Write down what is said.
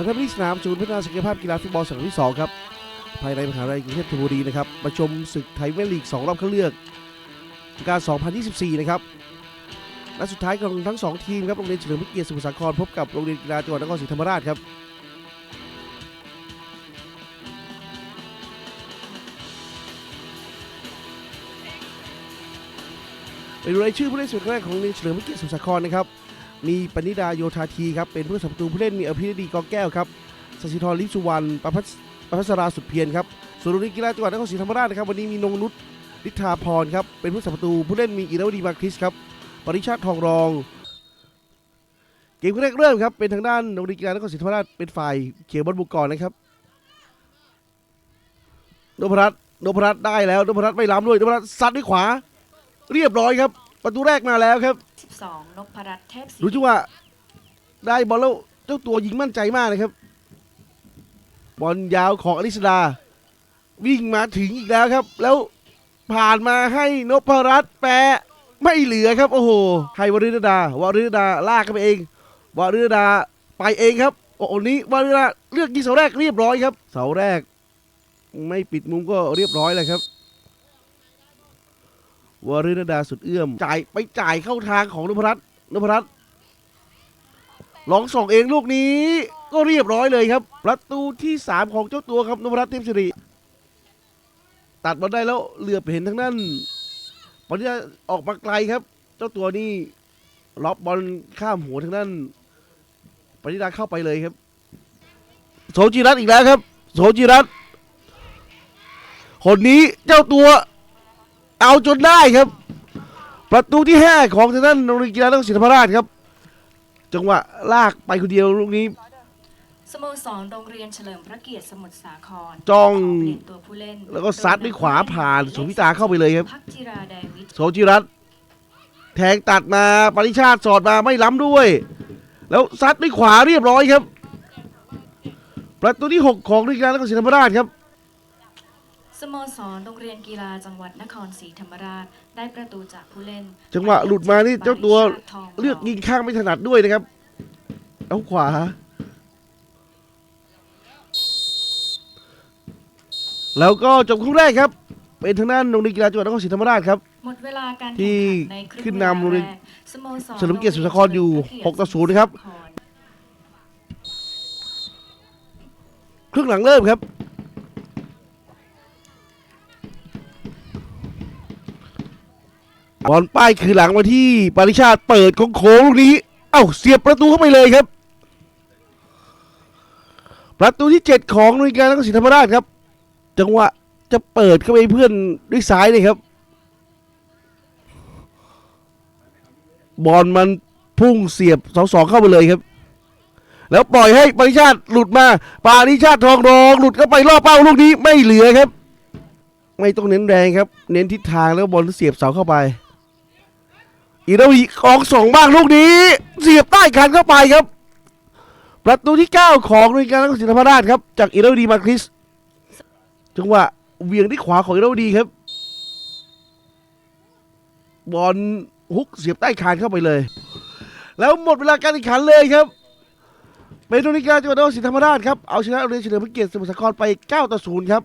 มาทำที่สนามศูนย์พัฒนาศักยภาพกีฬาฟุตบอลสนามที่ 2 ครับ ภายในมหาวิทยาลัยกรุงเทพธนบุรีนะครับมาชมศึกไทยเวทลีก 2 รอบคัดเลือกฤดูการ2024 นะครับนัดสุดท้ายของทั้ง 2 ทีมครับโรงเรียนเฉลิมพระเกียรติสมุทรสาครพบกับโรงเรียนกีฬาจังหวัดนครศรีธรรมราชครับไปดูรายชื่อผู้เล่นสุดแรกของโรงเรียนเฉลิมพระเกียรติสมุทรสาครนะครับ มีปณิดาโยธาธีครับเป็นผู้รักษาประตูผู้เล่นมีอภิรดีกองแก้วครับสศิธรลิสุวรรณประพัสประพัสราสุดเพียรครับส่วนรงเรียนกีฬาจังหวัดนครศรีธรรมราชนะครับวันนี้มีนงนุชฤทธาพรครับเป็นผู้รักษาประตูผู้เล่นมีอิรวดีมาคริสครับปริชาติทองรอง เกมแรกเริ่มครับเป็นทางด้านโรงเรียนกีฬานครศรีธรรมราชเป็นฝ่ายเขียวบอลบุกก่อนนะครับนพรัตน์นพรัตน์ได้แล้วนพรัตน์ไม่ล้ำด้วยนพรัตน์ซัดด้วยขวา เรียบร้อยครับ ประตูแรกมาแล้วครับ 12นพรัตน์เทพศรีรู้จักว่าได้บอลแล้วเจ้าตัวยิงมั่นใจมากนะครับ บอลยาวของอลิสดา วิ่งมาถึงอีกแล้วครับ แล้วผ่านมาให้นพรัตน์แปะไม่เหลือครับ โอ้โหให้วรินดาวรินดาลากเข้าไปเองวรินดาไปเองครับ โอ้โหนี้วรินดาเลือกยิงเสาแรกเรียบร้อยครับ เสาแรก ไม่ปิดมุมก็เรียบร้อยเลยครับ วรินดาสุดเอื้อมจ่ายไปจ่ายเข้าทางของนพรัตน์นพรัตน์ลองส่งเองลูกนี้ ก็เรียบร้อยเลยครับ ประตูที่ 3 ของเจ้าตัวครับนพรัตน์เทพสิริตัดบอลได้แล้วเหลือบเห็นทั้งนั้นบอลที่จะออกมาไกลครับ เจ้าตัวนี่ล็อบบอลข้ามหัวทั้งนั้นปณิดาเข้าไปเลยครับ โสจิรัตน์อีกแล้วครับ โสจิรัตน์คนนี้เจ้าตัว เอาจนได้ครับ ประตูที่ 5 ของทางด้านโรงเรียนกีฬานครศรีธรรมราชครับ จังหวะลากไปคนเดียวลูกนี้ สโมสรโรงเรียนเฉลิมพระเกียรติสมุทรสาครจ้อง ขเปลี่ยนตัวผู้เล่นแล้วก็ซัดด้วยขวาผ่านสุพิตาเข้าไปเลยครับ พักจิราแดงวิทย์โสจิรัตน์แทงตัดมาปริชาติสอดมาไม่ล้ำด้วย แล้วซัดด้วยขวาเรียบร้อยครับ ประตูที่ 6 ของโรงเรียนกีฬานครศรีธรรมราชครับ สโมสรโรงเรียนกีฬาจังหวัดนครศรีธรรมราช ได้ประตูจากผู้เล่นจังหวะหลุดมานี่เจ้าตัวปริชติทงเลือกยิงข้างไม่ถนัดด้วยนะครับเอาขวา แล้วก็จบครึ่งแรกครับ เป็นทางด้านโรงเรียนกีฬาจังหวัดนครศรีธรรมราชครับหมดเวลาการที่แข่งขันในครึ่งขึ้นเวลานำโรงเรียนแกสโมสรเฉลิมเกียรติสุสาครอยู่6ต่อ0นะครับครึ่งหลังเริ่มครับ บอลป้ายคือหลังมาที่ปาริชาติเปิดของโค้งลูกนี้ เอ้าเสียบประตูเข้าไปเลยครับ ประตูที่ 7 ของโรงเรียการนครศรีธรรมราชครับ จังหวะจะเปิดเข้าไปเพื่อนด้วยซ้ายเลยครับ บอลมันพุ่งเสียบเสาสองเข้าไปเลยครับ แล้วปล่อยให้ปาริชาติหลุดมา ปาริชาติทองรองหลุดเข้าไปล่อเป้าลูกนี้ไม่เหลือครับ ไม่ต้องเน้นแรงครับ เน้นทิศทางแล้วบอลเสียบเสาเข้าไป อีราวีออกสองบ้างลูกนี้ เสียบใต้คันเข้าไปครับ ประตูที่ 9 ของโรงเรียการนครศรีธรรมราชครับ จากอีราวีมาคริสจังหวะเวียงที่ขวาของอีราวีครับ บอลฮุกเสียบใต้คานเข้าไปเลย แล้วหมดเวลาการแข่งขันเลยครับเป็นโรงเรียนกีฬาจังหวัดนครศรีธรรมราชครับเอาชนะโรงเรียนเฉลิมพระเกียรติสมุทรสาครไป 9 ต่อ 0 ครับ